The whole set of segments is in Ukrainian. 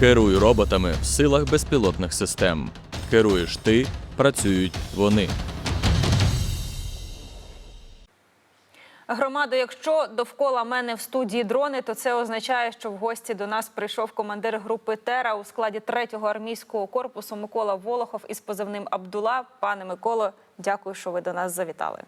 Керуй роботами в силах безпілотних систем. Керуєш ти, працюють вони. Громадо, якщо довкола мене в студії дрони, то це означає, що в гості до нас прийшов командир групи Тера у складі 3-го армійського корпусу Микола Волохов із позивним Абдула. Пане Миколо, дякую, що ви до нас завітали.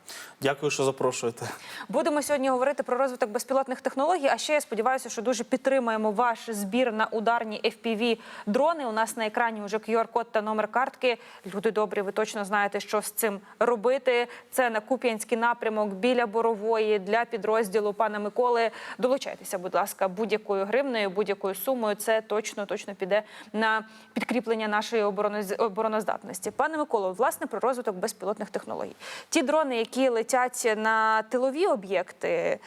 Дякую, що запрошуєте. Будемо сьогодні говорити про розвиток безпілотних технологій. А ще я сподіваюся, що дуже підтримаємо ваш збір на ударні fpv дрони. У нас на екрані вже QR-код та номер картки. Люди добрі, ви точно знаєте, що з цим робити. Це на Куп'янський напрямок біля Борової для підрозділу пана Миколи. Долучайтеся, будь ласка, будь-якою гривнею, будь-якою сумою. Це точно точно піде на підкріплення нашої обороноз- обороноздатності. Пане Миколо, власне про розвиток безпілотних технологій. Ті дрони, які летять на тилові об'єкти,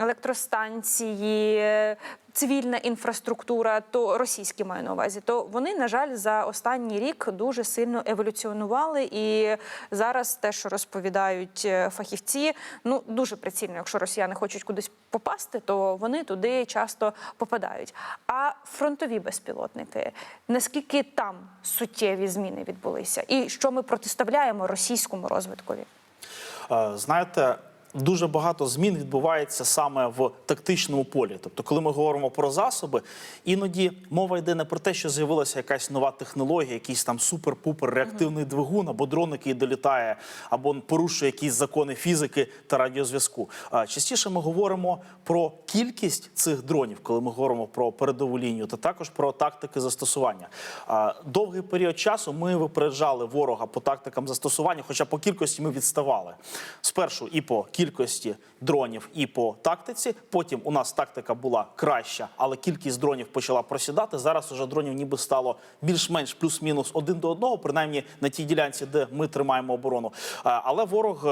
електростанції. Цивільна інфраструктура, то російські маю на увазі, то вони, на жаль, за останній рік дуже сильно еволюціонували. І зараз те, що розповідають е, фахівці, ну дуже прицільно, якщо росіяни хочуть кудись попасти, то вони туди часто попадають. А фронтові безпілотники, наскільки там суттєві зміни відбулися, і що ми протиставляємо російському розвиткові? Е, Знаєте, дуже багато змін відбувається саме в тактичному полі. Тобто, коли ми говоримо про засоби, іноді мова йде не про те, що з'явилася якась нова технологія, якийсь там супер-пупер реактивний двигун, або дрон, який долітає, або порушує якісь закони фізики та радіозв'язку. Е, Частіше ми говоримо про кількість цих дронів, коли ми говоримо про передову лінію, та також про тактики застосування. Довгий період часу ми випереджали ворога по тактикам застосування, хоча по кількості ми відставали. Спершу і по кількості дронів, і по тактиці. Потім у нас тактика була краща, але кількість дронів почала просідати. Зараз уже дронів ніби стало більш-менш плюс-мінус один до одного, принаймні на тій ділянці, де ми тримаємо оборону. Е, Але ворог.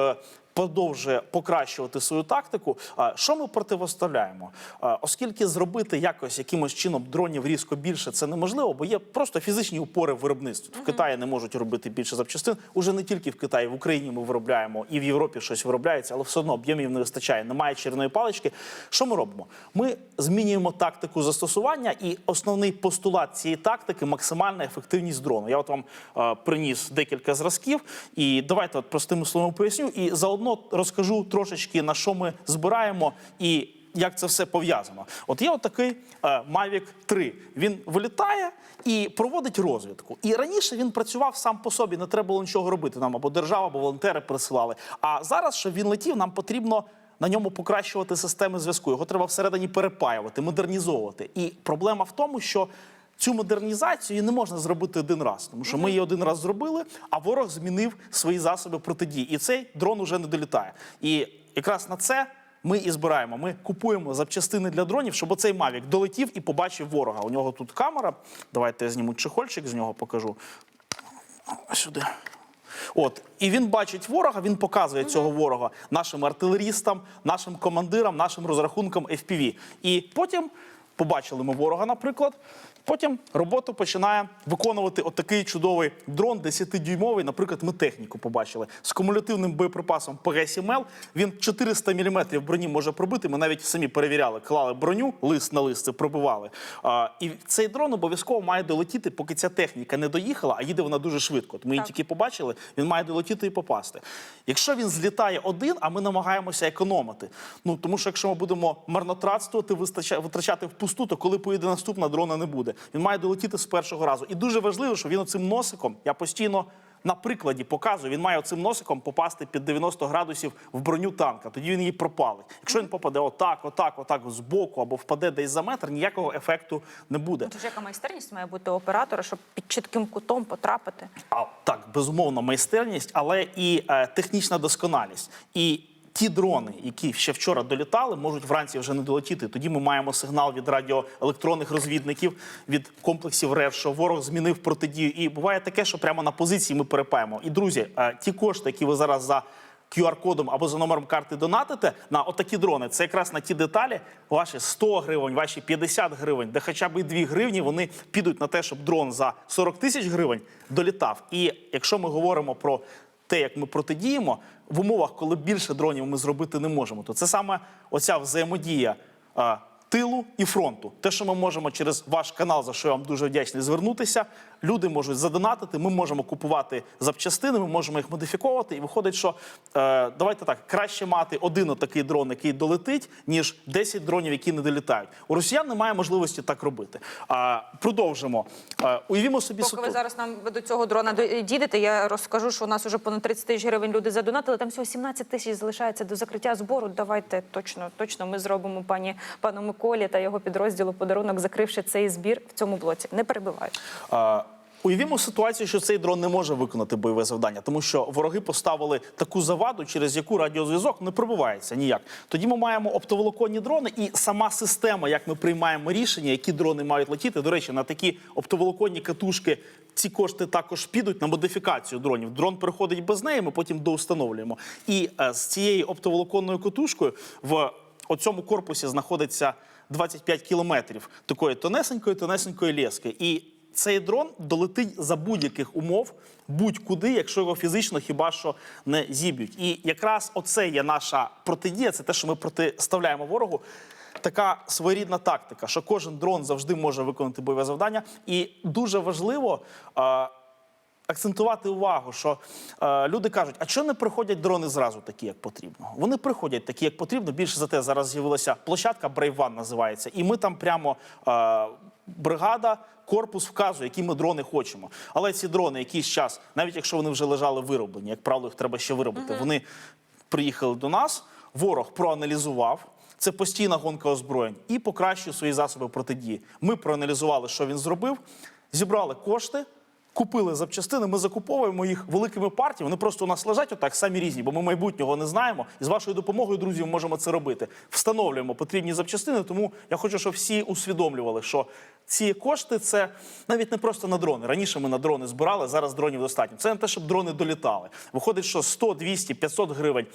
Продовжує покращувати свою тактику. А Що ми противоставляємо? Оскільки зробити якось якимось чином дронів різко більше це неможливо, бо є просто фізичні упори в виробництві. В Китаї не можуть робити більше запчастин. Уже не тільки в Китаї, в Україні ми виробляємо і в Європі щось виробляється, але все одно об'ємів не вистачає. Немає чарівної палички. Що ми робимо? Ми змінюємо тактику застосування, і основний постулат цієї тактики максимальна ефективність дрону. Я от вам е, приніс декілька зразків, і давайте от простими словами поясню. І заодно розкажу трошечки на що ми збираємо і. Як це все пов'язано? От є отакий е, Mavic 3. Він вилітає і проводить розвідку. І раніше він працював сам по собі, не треба було нічого робити. Нам або держава, або волонтери присилали. А зараз, щоб він летів, нам потрібно на ньому покращувати системи зв'язку. Його треба всередині перепаювати, модернізовувати. І проблема в тому, що Цю модернізацію не можна зробити один раз, тому що ми її один раз зробили, а ворог змінив свої засоби протидії. І цей дрон уже не долітає. І якраз на це ми і збираємо. Ми купуємо запчастини для дронів, щоб оцей Мавік долетів і побачив ворога. У нього тут камера. Давайте я зніму чехольчик з нього покажу. Сюди. От, і він бачить ворога, він показує цього ворога нашим артилерістам, нашим командирам, нашим розрахункам FPV. І потім побачили ми ворога, наприклад. Потім роботу починає виконувати отакий чудовий дрон 10-дюймовий. Наприклад, ми техніку побачили з кумулятивним боєприпасом ПГ-7Л. Він 400 мм броні може пробити. Ми навіть самі перевіряли, клали броню, лист на лист, це пробивали. А, і цей дрон обов'язково має долетіти, поки ця техніка не доїхала, а їде вона дуже швидко. От Ми її тільки побачили, він має долетіти і попасти. Якщо він злітає один, а ми намагаємося економити. Ну тому що якщо ми будемо марнотратствувати, витрачати впусту, то коли поїде наступна, дрона не буде. Він має долетіти з першого разу. І дуже важливо, що він оцим носиком, я постійно. На прикладі показую, він має оцим носиком попасти під 90 градусів в броню танка. Тоді він її пропалить. Якщо він попаде отак, отак, отак з боку або впаде десь за метр, ніякого ефекту не буде. Тож яка майстерність має бути у оператора, щоб під чітким кутом потрапити? А, так, безумовно, майстерність, але і е, технічна досконалість. І ті дрони, які ще вчора долітали, можуть вранці вже не долетіти. Тоді ми маємо сигнал від радіоелектронних розвідників, від комплексів РЕВ, що ворог змінив протидію. І буває таке, що прямо на позиції ми перепаємо. І друзі, е, ті кошти, які ви зараз за QR-кодом або за номером карти донатите на отакі дрони. Це якраз на ті деталі, ваші 100 гривень, ваші 50 гривень, де хоча б і 2 гривні вони підуть на те, щоб дрон за 40 тисяч гривень долітав. І якщо ми говоримо про те, як ми протидіємо в умовах, коли більше дронів ми зробити не можемо, то це саме оця взаємодія. тилу і фронту. Те, що ми можемо через ваш канал, за що я вам дуже вдячний, звернутися. Люди можуть задонатити, ми можемо купувати запчастини, ми можемо їх модифіковувати. І виходить, що е, давайте так краще мати один отакий дрон, який долетить, ніж 10 дронів, які не долітають. У росіян немає можливості так робити. А продовжимо. Е, уявімо собі Поки ви зараз нам до цього дрона до- дійдете, я розкажу, що у нас вже понад 30 тисяч гривень люди задонатили. Там всього 17 тисяч залишається до закриття збору. Давайте точно, точно ми зробимо пані пану Миколі та його підрозділу подарунок, закривши цей збір в цьому блоці. Не перебиваю. Уявімо ситуацію, що цей дрон не може виконати бойове завдання, тому що вороги поставили таку заваду, через яку радіозв'язок не пробивається ніяк. Тоді ми маємо оптоволоконні дрони, і сама система, як ми приймаємо рішення, які дрони мають летіти. До речі, на такі оптоволоконні катушки ці кошти також підуть на модифікацію дронів. Дрон переходить без неї, ми потім доустановлюємо. І е, з цією оптоволоконною катушкою в оцьому корпусі знаходиться 25 кілометрів такої тонесенької, тонесенької лески. І цей дрон долетить за будь-яких умов будь-куди, якщо його фізично хіба що не зіб'ють. І якраз оце є наша протидія, це те, що ми протиставляємо ворогу. Така своєрідна тактика, що кожен дрон завжди може виконати бойове завдання. І дуже важливо. акцентувати увагу, що е, люди кажуть, а чого не приходять дрони зразу такі, як потрібно? Вони приходять такі, як потрібно. Більше за те, зараз з'явилася площадка One називається, і ми там прямо е, бригада. Корпус вказує, які ми дрони хочемо. Але ці дрони якийсь час, навіть якщо вони вже лежали вироблені, як правило, їх треба ще виробити. Вони приїхали до нас, ворог проаналізував. Це постійна гонка озброєнь і покращує свої засоби протидії. Ми проаналізували, що він зробив, зібрали кошти, купили запчастини. Ми закуповуємо їх великими партіями. Вони просто у нас лежать отак, самі різні, бо ми майбутнього не знаємо. І з вашою допомогою, друзі, ми можемо це робити. Встановлюємо потрібні запчастини. Тому я хочу, щоб всі усвідомлювали, що ці кошти це навіть не просто на дрони. Раніше ми на дрони збирали, зараз дронів достатньо. Це не те, щоб дрони долітали. Виходить, що 100, 200, 500 гривень.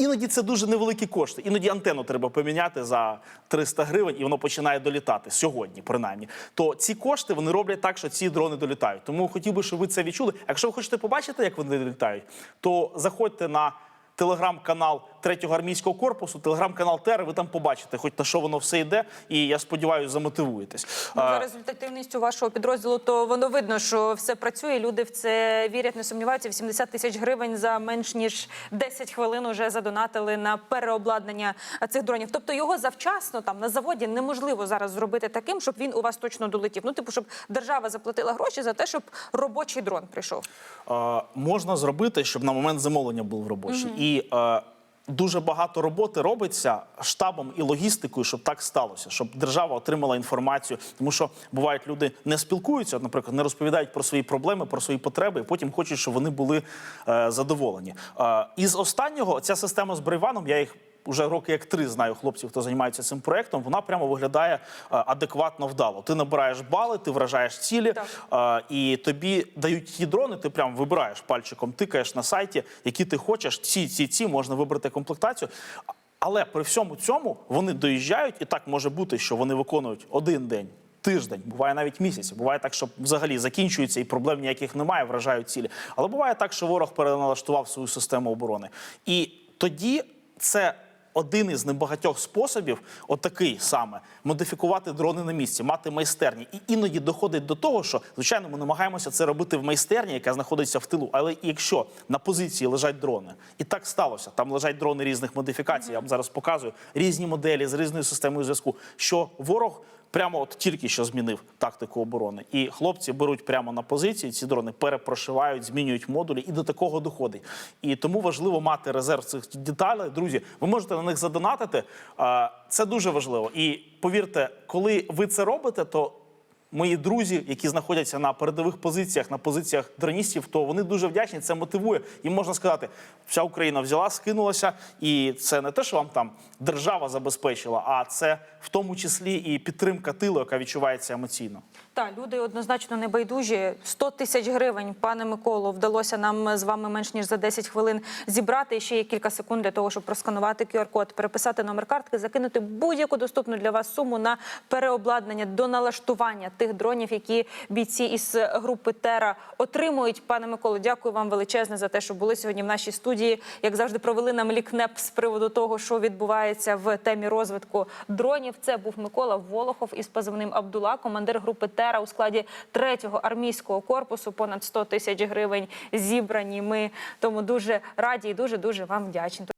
Іноді це дуже невеликі кошти. Іноді антенну треба поміняти за 300 гривень, і воно починає долітати сьогодні, принаймні. То ці кошти вони роблять так, що ці дрони долітають. Тому хотів би, щоб ви це відчули. Якщо ви хочете побачити, як вони долітають, то заходьте на телеграм-канал третього армійського корпусу, телеграм-канал ТЕР. Ви там побачите, хоч на що воно все йде, і я сподіваюся, замотивуєтесь. Ну, за результативністю вашого підрозділу, то воно видно, що все працює. Люди в це вірять, не сумніваються. 80 тисяч гривень за менш ніж 10 хвилин уже задонатили на переобладнання цих дронів. Тобто його завчасно там на заводі неможливо зараз зробити таким, щоб він у вас точно долетів. Ну, типу, щоб держава заплатила гроші за те, щоб робочий дрон прийшов. е, можна зробити, щоб на момент замовлення був робочий. І е, дуже багато роботи робиться штабом і логістикою, щоб так сталося, щоб держава отримала інформацію. Тому що бувають люди не спілкуються, наприклад, не розповідають про свої проблеми, про свої потреби, і потім хочуть, щоб вони були е, задоволені. Е, із останнього ця система з Брейваном, я їх. Уже роки як три знаю хлопців, хто займається цим проектом. Вона прямо виглядає е, адекватно вдало. Ти набираєш бали, ти вражаєш цілі, Так. е, і тобі дають ті дрони. Ти прям вибираєш пальчиком, тикаєш на сайті, які ти хочеш. Ці, ці, ці можна вибрати комплектацію. Але при всьому цьому вони доїжджають, і так може бути, що вони виконують один день. Тиждень, буває навіть місяць. Буває так, що взагалі закінчується і проблем ніяких немає, вражають цілі. Але буває так, що ворог переналаштував свою систему оборони. І тоді це один із небагатьох способів, отакий саме, модифікувати дрони на місці, мати майстерні. І іноді доходить до того, що звичайно ми намагаємося це робити в майстерні, яка знаходиться в тилу. Але якщо на позиції лежать дрони, і так сталося, там лежать дрони різних модифікацій. Я вам зараз показую різні моделі з різною системою зв'язку. Що ворог прямо от тільки що змінив тактику оборони, і хлопці беруть прямо на позиції ці дрони, перепрошивають, змінюють модулі, і до такого доходить. І тому важливо мати резерв цих деталей. Друзі, ви можете на них задонатити. Це дуже важливо. І повірте, коли ви це робите, то мої друзі, які знаходяться на передових позиціях, на позиціях дроністів, то вони дуже вдячні. Це мотивує. І можна сказати, вся Україна взяла, скинулася, і це не те, що вам там держава забезпечила, а це в тому числі і підтримка тилу, яка відчувається емоційно. Так, люди однозначно не байдужі. 100 тисяч гривень, пане Миколо, вдалося нам з вами менш ніж за 10 хвилин зібрати. І ще є кілька секунд для того, щоб просканувати QR-код, переписати номер картки, закинути будь-яку доступну для вас суму на переобладнання до налаштування тих дронів, які бійці із групи Тера отримують. Пане Миколо, дякую вам величезне за те, що були сьогодні в нашій студії. Як завжди, провели нам лікнеп з приводу того, що відбувається в темі розвитку дронів. Це був Микола Волохов із позивним Абдула, командир групи Тера у складі 3-го армійського корпусу. Понад 100 тисяч гривень зібрані. Ми тому дуже раді і дуже дуже вам вдячні.